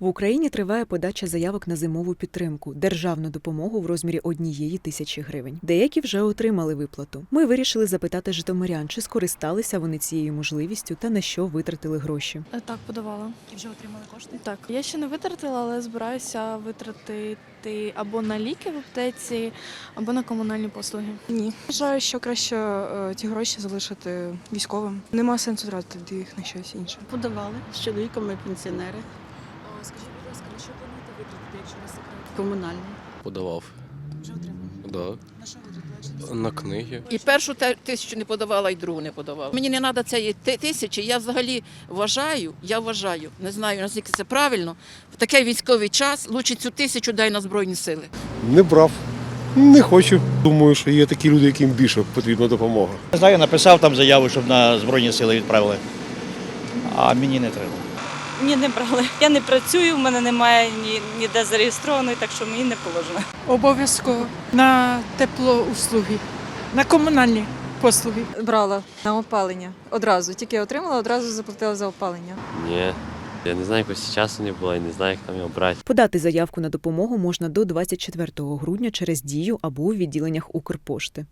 В Україні триває подача заявок на зимову підтримку, державну допомогу в розмірі однієї тисячі гривень. Деякі вже отримали виплату. Ми вирішили запитати житомирян, чи скористалися вони цією можливістю та на що витратили гроші. Е, Так, подавала. І вже отримали кошти? Так, я ще не витратила, але збираюся витратити або на ліки в аптеці, або на комунальні послуги. Ні. Вважаю, що краще е, ті гроші залишити військовим. Нема сенсу тратити їх на щось інше. Подавали з чоловіком ми пенсіонери якщо не секрет? комунальні. Подавав. Вже отримали. Да. На що витратили? На книги. І першу те- тисячу не подавала, і другу не подавала. Мені не треба цієї ти- тисячі. Я взагалі вважаю, я вважаю, не знаю наскільки це правильно. В такий військовий час лучше цю тисячу дай на збройні сили. Не брав. Не хочу. Думаю, що є такі люди, яким більше потрібна допомога. Не знаю, написав там заяву, щоб на Збройні сили відправили. А мені не треба. Ні, не брали. Я не працюю, в мене немає ні, ніде зареєстрованої, так що мені не положено. Обов'язково на теплоуслуги, на комунальні послуги. Брала на опалення одразу. Тільки отримала, одразу заплатила за опалення. Ні. Я не знаю, якось часу не було, я не знаю, як там його брати. Подати заявку на допомогу можна до 24 грудня через дію або у відділеннях Укрпошти.